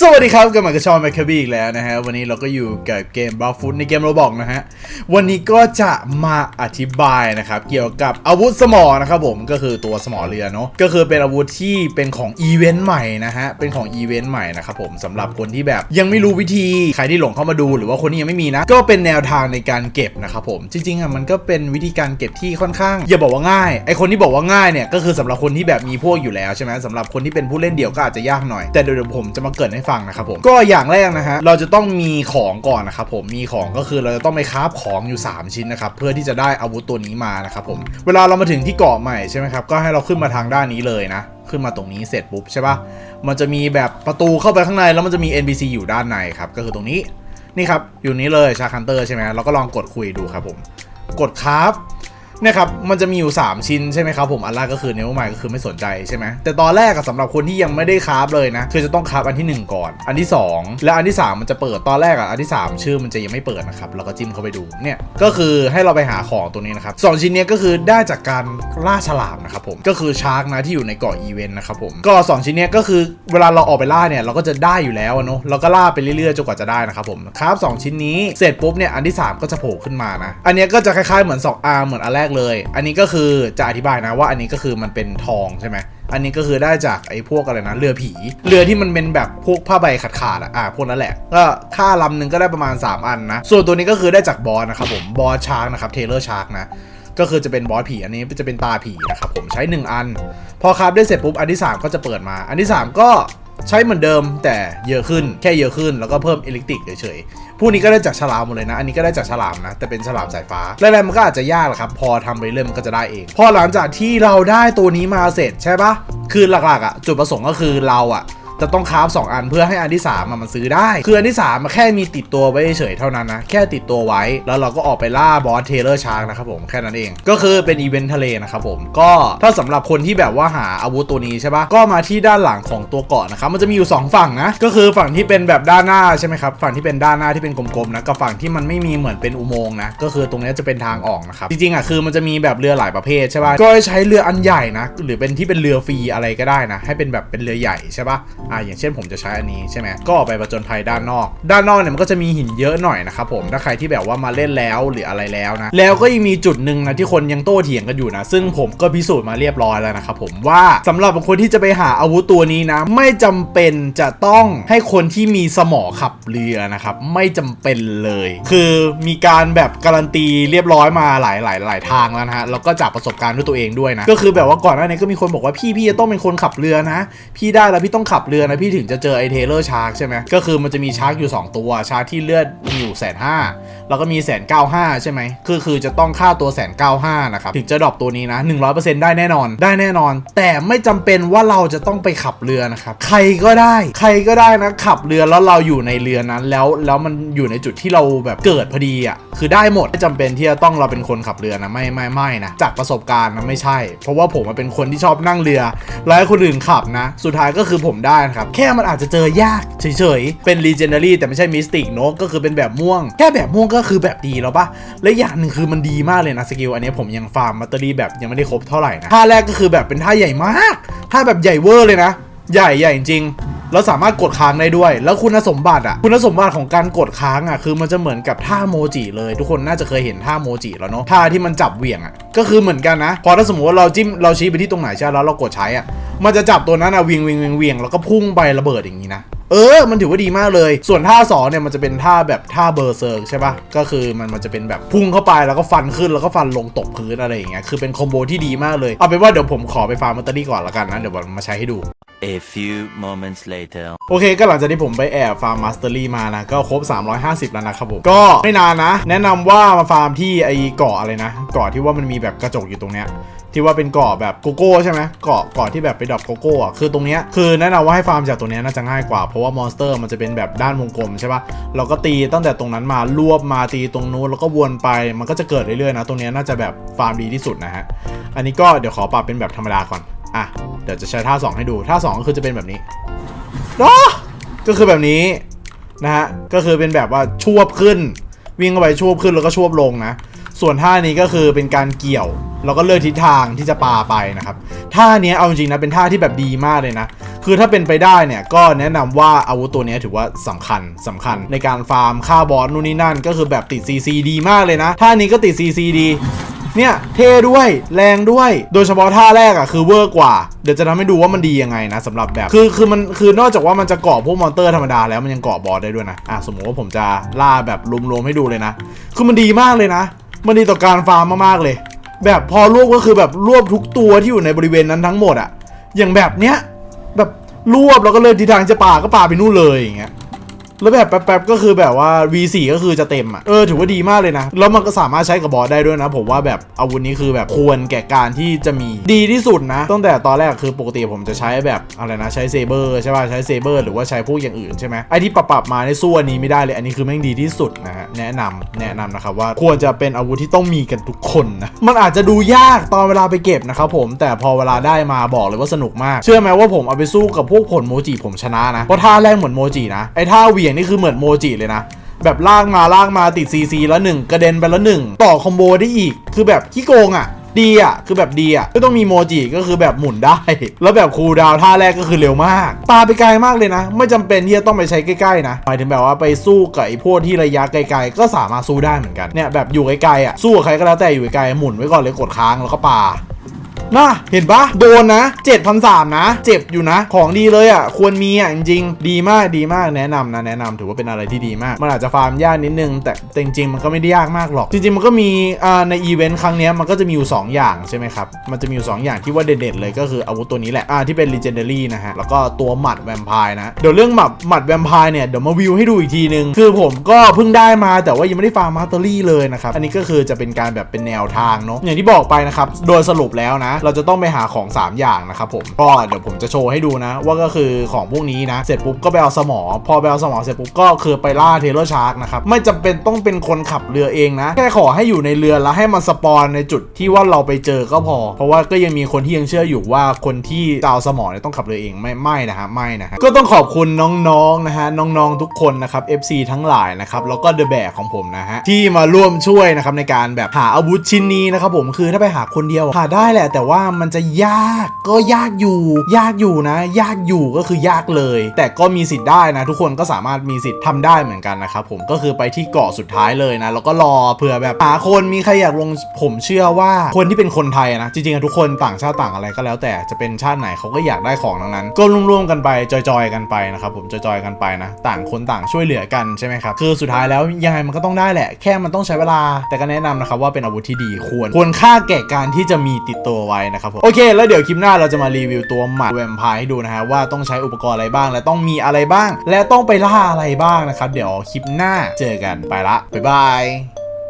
สวัสดีครับกลับมากับชอนแมคคาบีอีกแล้วนะฮะ วันนี้เราก็อยู่กับเกมบล็อกฟุตในเกมโรบอกนะฮะ วันนี้ก็จะมาอธิบายนะครับ เกี่ยวกับอาวุธสมอนะครับผมก็คือตัวสมอเรือเนาะก็คือเป็นอาวุธที่เป็นของอีเวนต์ใหม่นะฮะ เป็นของอีเวนต์ใหม่นะครับผมสำหรับคนที่แบบยังไม่รู้วิธีใครที่หลงเข้ามาดูหรือว่าคนที่ยังไม่มีนะ ก็เป็นแนวทางในการเก็บนะครับผมจริงๆอะมันก็เป็นวิธีการเก็บที่ค่อนข้าง อย่าบอกว่าง่ายไอคนที่บอกว่าง่ายเนี่ยก็คือสำหรับคนที่แบบมีพวกอยู่แล้วใช่ไหมสำหรับคนที่เป็นผู้เล่นเดี่ยวก็อาจจะยากหน่อยแต่เดี๋ยวผมจะมาเกิดให้ฟังนะครับผมก็อย่างแรกนะฮะเราจะต้องมีของก่อนนะครับผมมีของก็คือเราจะต้องไปคราฟของอยู่ 3 ชิ้นนะครับเพื่อที่จะได้อาวุธตัวนี้มานะครับผมเวลาเรามาถึงที่เกาะใหม่ใช่ไหมครับก็ให้เราขึ้นมาทางด้านนี้เลยนะขึ้นมาตรงนี้เสร็จปุ๊บใช่ปะมันจะมีแบบประตูเข้าไปข้างในแล้วมันจะมี NPC อยู่ด้านในครับก็คือตรงนี้นี่ครับอยู่นี้เลยชาคันเตอร์ใช่ไหมเราก็ลองกดคุยดูครับผม กดคราฟ นี่ยครับ มันจะมีอยู่ 3 ชิ้นใช่ไหมครับผมอันแรกก็คือเนวใหม่ก็คือไม่สนใจใช่ไหมแต่ตอนแรกอะสำหรับคนที่ยังไม่ได้คราฟเลยนะคือจะต้องคราฟอันที่ 1 ก่อน อันที่ 2 และอันที่ 3 มันจะเปิดตอนแรกอะอันที่ 3 ชื่อมันจะยังไม่เปิดนะครับเราก็จิ้มเข้าไปดูเนี่ยก็คือให้เราไปหาของตัวนี้นะครับสองชิ้นนี้ก็คือได้จากการล่าฉลามนะครับผมก็คือชาร์กนะที่อยู่ในเกาะอีเวนต์นะครับผมก็สองชิ้นนี้ก็คือเวลาเราออกไปล่าเนี่ยเราก็จะได้อยู่แล้วเนาะเราก็ล่าไปเรื่อยๆจนกว่าจะได้นะครับผมคราฟสองชิ้นนี้เสร็จปุ๊บเนี่ยอันที่ 3 ก็จะโผล่ขึ้นมานะอันนี้ก็จะคล้ายๆเหมือน2 R เหมือนอันแรกเลย อันนี้ก็คือจะอธิบายนะว่าอันนี้ก็คือมันเป็นทองใช่ไหมอันนี้ก็คือได้จากไอ้พวกอะไรนะเรือผี เรือที่มันเป็นแบบพวกผ้าใบขาดๆอะอะพวกนั้นแหละ ก็ค่าลำหนึ่งก็ได้ประมาณ 3 อันนะ ส่วนตัวนี้ก็คือได้จากบอสนะครับผมบอสชาร์กนะครับเทเลอร์ชาร์กนะก็คือจะเป็นบอสผีอันนี้จะเป็นตาผีนะครับผมใช้ 1 อัน พอครับได้เสร็จปุ๊บอันที่ 3 ก็จะเปิดมา อันที่ 3 ก็ ใช้เหมือนเดิมแต่เยอะขึ้นแค่เยอะขึ้นแล้วก็เพิ่มอิเล็กทริกเฉยๆพวกนี้ก็ได้จากฉลามหมดเลยนะ อันนี้ก็ได้จากฉลามนะ แต่เป็นฉลามสายฟ้าแรกๆมันก็อาจจะยากแหละครับ พอทำไปเรื่อยมันก็จะได้เอง พอหลังจากที่เราได้ตัวนี้มาเสร็จใช่ปะคือหลักๆอะจุดประสงค์ก็คือเราอะ จะต้องคราฟ2อันเพื่อให้อันที่3อะมันซื้อได้ คืออันที่3มันแค่มีติดตัวไว้เฉยเท่านั้นนะ แค่ติดตัวไว้ แล้วเราก็ออกไปล่าบอสเทเลอร์ชาร์กนะครับผมแค่นั้นเอง ก็คือเป็นอีเวนต์ทะเลนะครับผม ก็ถ้าสำหรับคนที่แบบว่าหาอาวุธตัวนี้ใช่ปะก็มาที่ด้านหลังของตัวเกาะนะครับ มันจะมีอยู่ 2 ฝั่งนะ ก็คือฝั่งที่เป็นแบบด้านหน้าใช่ไหมครับ ฝั่งที่เป็นด้านหน้าที่เป็นกลมๆนะ กับฝั่งที่มันไม่มีเหมือนเป็นอุโมงค์นะ ก็คือตรงนี้จะเป็นทางออกนะครับ จริงๆอะคือมันจะมีแบบเรือหลายประเภทใช่ปะก็ใช้เรืออันใหญ่นะ หรือเป็นที่เป็นเรือฟรีอะไรก็ได้นะ ให้เป็นแบบเป็นเรือใหญ่ใช่ปะอ่าอย่างเช่นผมจะใช้อันนี้ใช่ไหมก็ไปประจนภัยด้านนอก ด้านนอกเนี่ยมันก็จะมีหินเยอะหน่อยนะครับผมถ้าใครที่แบบว่ามาเล่นแล้วหรืออะไรแล้วนะแล้วก็ยังมีจุดหนึ่งนะที่คนยังโต้เถียงกันอยู่นะซึ่งผมก็พิสูจน์มาเรียบร้อยแล้วนะครับผมว่าสำหรับบางคนที่จะไปหาอาวุธตัวนี้นะ ไม่จำเป็นจะต้องให้คนที่มีสมอขับเรือนะครับไม่จำเป็นเลย คือมีการแบบการันตีเรียบร้อยมาหลายหลายหลายทางแล้วนะฮะแล้วก็จากประสบการณ์ด้วยตัวเองด้วยนะก็คือแบบว่าก่อนหน้านี้ก็มีคนบอกว่าพี่พี่จะต้องเป็นคนขับเรือนะ พี่ได้แล้วพี่ต้องขับเรือนะพี่ถึงจะเจอไอเทเลอร์ชาร์กใช่ไหมก็คือมันจะมีชาร์กอยู่ 2 ตัวชาร์กที่เลือดมีอยู่แสนห้าแล้วก็มีแสนเก้าห้าใช่ไหมคือคือจะต้องค่าตัวแสนเก้าห้านะครับถึงจะดรอปตัวนี้นะ100%ได้แน่นอนได้แน่นอน แต่ไม่จำเป็นว่าเราจะต้องไปขับเรือนะครับใครก็ได้ ใครก็ได้นะขับเรือแล้วเราอยู่ในเรือนั้นแล้วแล้วมันอยู่ในจุดที่เราแบบเกิดพอดีอะคือได้หมดไม่จำเป็นที่จะต้องเราเป็นคนขับเรือนะไม่ไม่ไม่นะจากประสบการณ์นะไม่ใช่ เพราะว่าผมเป็นคนที่ชอบนั่งเรือ แล้วให้คนอื่นขับนะ สุดท้ายก็คือผมได้นครับ แค่มันอาจจะเจอยากเฉยๆ เป็น legendary แต่ไม่ใช่ mystic เนอะก็คือเป็นแบบม่วง แค่แบบม่วงก็คือแบบดีแล้วปะและอย่างหนึ่งคือมันดีมากเลยนะสกิลอันนี้ผมยังฟาร์มมัตเตอรี่แบบยังไม่ได้ครบเท่าไหร่นะท่าแรกก็คือแบบเป็นท่าใหญ่มากท่าแบบใหญ่เวอร์เลยนะ ใหญ่ใหญ่จริงแล้วสามารถกดค้างได้ด้วย แล้วคุณสมบัติอะ คุณสมบัติของการกดค้างอะ คือมันจะเหมือนกับท่าโมจิเลย ทุกคนน่าจะเคยเห็นท่าโมจิแล้วเนาะ ท่าที่มันจับเหวี่ยงอะ ก็คือเหมือนกันนะ พอถ้าสมมติว่าเราจิ้ม เราชี้ไปที่ตรงไหนใช่แล้วเรากดใช้อะ มันจะจับตัวนั้นอะเวียงเวียงเวียงเวียงแล้วก็พุ่งไประเบิดอย่างนี้นะเออ มันถือว่าดีมากเลย ส่วนท่าสองเนี่ยมันจะเป็นท่าแบบท่าเบอร์เซิร์กใช่ปะก็คือมันมันจะเป็นแบบพุ่งเข้าไปแล้วก็ฟันขึ้นแล้วก็ฟันลงตกพื้นอะไรอย่างเงี้ย คือเป็นคอมโบที่ดีมากเลย เอาเป็นว่าเดี๋ยวผมขอไปฟาร์มมัตเตอรี่ก่อนละกันนะ เดี๋ยวผมมาใช้ให้ดู A few moments later. โอเคก็หลังจากที่ผมไปแอบฟาร์มมาสเตอรี่มานะ ก็ครบ 350 แล้วนะครับผม ก็ไม่นานนะ แนะนำว่ามาฟาร์มที่ไอ้เกาะอะไรนะเกาะที่ว่ามันมีแบบกระจกอยู่ตรงเนี้ยที่ว่าเป็นเกาะแบบโกโก้ใช่ไหมเกาะเกาะที่แบบไปดรอปโกโก้อะคือตรงเนี้ยคือแนะนำว่าให้ฟาร์มจากตรงเนี้ยน่าจะง่ายกว่าเพราะว่ามอนสเตอร์มันจะเป็นแบบด้านวงกลมใช่ปะเราก็ตีตั้งแต่ตรงนั้นมารวบมาตีตรงนู้นแล้วก็วนไปมันก็จะเกิดเรื่อยๆนะตรงเนี้ยน่าจะแบบฟาร์มดีที่สุดนะฮะอันนี้ก็เดี๋ยวขอปรับเป็นแบบธรรมดาก่อนอะเดี๋ยวจะใช้ท่าสองให้ดูท่าสองก็คือจะเป็นแบบนี้ก็คือแบบนี้นะฮะก็คือเป็นแบบว่าชวบขึ้นวิ่งเข้าไปชวบขึ้นแล้วก็ชวบลงนะ ส่วนท่านี้ก็คือเป็นการเกี่ยว แล้วก็เลือกทิศทางที่จะปาไปนะครับท่าเนี้ยเอาจริงนะเป็นท่าที่แบบดีมากเลยนะ คือถ้าเป็นไปได้เนี่ยก็แนะนำว่าอาวุธตัวนี้ถือว่าสำคัญสำคัญในการฟาร์มฆ่าบอสนู่นนี่นั่น ก็คือแบบติด CC ดีมากเลยนะท่านี้ก็ติด CC ดีเนี่ยเท่ด้วยแรงด้วย โดยเฉพาะท่าแรกอะ่ะคือเวอร์กว่า เดี๋ยวจะทำให้ดูว่ามันดียังไงนะสำหรับแบบ คือคือมันคือนอกจากว่ามันจะเกาะพวกมอนเตอร์ธรรมดาแล้วมันยังเกาะบอสได้ด้วยนะอะสมมติว่าผมจะล่าแบบรวมๆให้ดูเลยนะ คือมันดีมากเลยนะ มันดีต่อการฟาร์มมากๆเลย แบบพอรวบก็คือแบบรวบทุกตัวที่อยู่ในบริเวณนั้นทั้งหมดอะอย่างแบบเนี้ยแบบรวบแล้วก็เลยทิศทางจะป่าก็ป่าไปนู่นเลยอย่างเงี้ย แล้วแบบแป๊บๆก็คือแบบว่า V4 ก็คือจะเต็มอะ เออถือว่าดีมากเลยนะ แล้วมันก็สามารถใช้กับบอสได้ด้วยนะ ผมว่าแบบอาวุธนี้คือแบบควรแก่การที่จะมีดีที่สุดนะ ตั้งแต่ตอนแรกคือปกติผมจะใช้แบบอะไรนะใช้เซเบอร์ใช่ป่ะใช้เซเบอร์หรือว่าใช้พวกอย่างอื่นใช่ไหมไอที่ปรับๆมาในสู้อันนี้ไม่ได้เลย อันนี้คือแม่งดีที่สุดนะฮะแนะนำแนะนำนะครับว่าควรจะเป็นอาวุธที่ต้องมีกันทุกคนนะมันอาจจะดูยากตอนเวลาไปเก็บนะครับผมแต่พอเวลาได้มาบอกเลยว่าสนุกมาก เชื่อไหมว่าผมเอาไปสู้กับพวกผลโมจิผมชนะนะเพราะท่าแรกเหมือนโมจินะไอท่าเหียงนี่คือเหมือนโมจิเลยนะแบบลากมาลากมาติด CC แล้วหนึ่งกระเด็นไปแล้วหนึ่งต่อคอมโบได้อีก คือแบบขี้โกงอะ ดีอะ คือแบบดีอะไม่ต้องมีโมจิก็คือแบบหมุนได้ แล้วแบบคูลดาวท่าแรกก็คือเร็วมาก ปาไปไกลมากเลยนะ ไม่จำเป็นที่จะต้องไปใช้ใกล้ๆนะหมายถึงแบบว่าไปสู้กับไอ้พวกที่ระยะไกลๆ ก็สามารถสู้ได้เหมือนกันเนี่ยแบบอยู่ไกลๆอะสู้กับใครก็แล้วแต่อยู่ไกลๆหมุนไว้ก่อนเลยกดค้างแล้วก็ปา น่ะเห็นปะโดนนะ7,003นะ เจ็บอยู่นะ ของดีเลยอะ ควรมีอะ จริงๆ ดีมากดีมากแนะนำนะ แนะนำถือว่าเป็นอะไรที่ดีมาก มันอาจจะฟาร์มยากนิดนึง แต่จริงๆ มันก็ไม่ได้ยากมากหรอก จริงๆ มันก็มีในอีเวนต์ครั้งนี้มันก็จะมีอยู่ 2 อย่างใช่ไหมครับ มันจะมีอยู่ 2 อย่างที่ว่าเด็ดๆเลยก็คืออาวุธตัวนี้แหละอ่าที่เป็น legendary นะฮะ แล้วก็ตัวหมัดแวมไพร์นะ เดี๋ยวเรื่องหมัดหมัดแวมไพร์เนี่ยเดี๋ยวมาวิวให้ดูอีกทีนึง คือผมก็เพิ่งได้มาแต่ว่ายังไม่ได้ฟาร์มมาสเตอรี่เลยนะครับ อันนี้ก็คือจะเป็นการแบบเป็นแนวทางเนาะอย่างที่บอกไปนะครับโดยสรุปแล้วนะเราจะต้องไปหาของ 3 อย่างนะครับผมก็เดี๋ยวผมจะโชว์ให้ดูนะ ว่าก็คือของพวกนี้นะ เสร็จปุ๊บก็ไปเอาสมอ พอไปเอาสมอเสร็จปุ๊บก็คือไปล่าเทเลอร์ชาร์กนะครับไม่จำเป็นต้องเป็นคนขับเรือเองนะแค่ขอให้อยู่ในเรือแล้วให้มันสปอนในจุดที่ว่าเราไปเจอก็พอ เพราะว่าก็ยังมีคนที่ยังเชื่ออยู่ว่าคนที่จะเอาสมอเนี่ยต้องขับเรือเองไม่ไม่นะฮะไม่นะฮะก็ต้องขอบคุณน้องๆนะฮะน้องๆทุกคนนะครับ FC ทั้งหลายนะครับแล้วก็เดอะแบกของผมนะฮะที่มาร่วมช่วยนะครับในการแบบหาอาวุธชิ้นนี้นะครับผมคือถ้าไปหาคนเดียวหาได้แหละแต่ว่ามันจะยากก็ยากอยู่ ยากอยู่นะ ยากอยู่ก็คือยากเลย แต่ก็มีสิทธิ์ได้นะ ทุกคนก็สามารถมีสิทธิ์ทำได้เหมือนกันนะครับผมก็คือไปที่เกาะสุดท้ายเลยนะแล้วก็รอเผื่อแบบหาคนมีใครอยากลงผมเชื่อว่าคนที่เป็นคนไทยนะจริงๆทุกคนต่างชาติต่างอะไรก็แล้ว แต่จะเป็นชาติไหนเขาก็อยากได้ของทั้งนั้น ก็ร่วมๆกันไปจอยๆกันไปนะครับผมจอยๆกันไปนะต่างคนต่างช่วยเหลือกันใช่ไหมครับคือสุดท้ายแล้วยังไงมันก็ต้องได้แหละ แค่มันต้องใช้เวลา แต่ก็แนะนำนะครับว่าเป็นอาวุธที่ดีควรควรค่าแก่การที่จะมีติดตัวไว้นะครับผมโอเค แล้วเดี๋ยวคลิปหน้าเราจะมารีวิวตัวหมัดแวมไพร์ให้ดูนะฮะว่าต้องใช้อุปกรณ์อะไรบ้าง และต้องมีอะไรบ้าง และต้องไปล่าอะไรบ้างนะครับเดี๋ยวคลิปหน้าเจอกันไปละบ๊ายบาย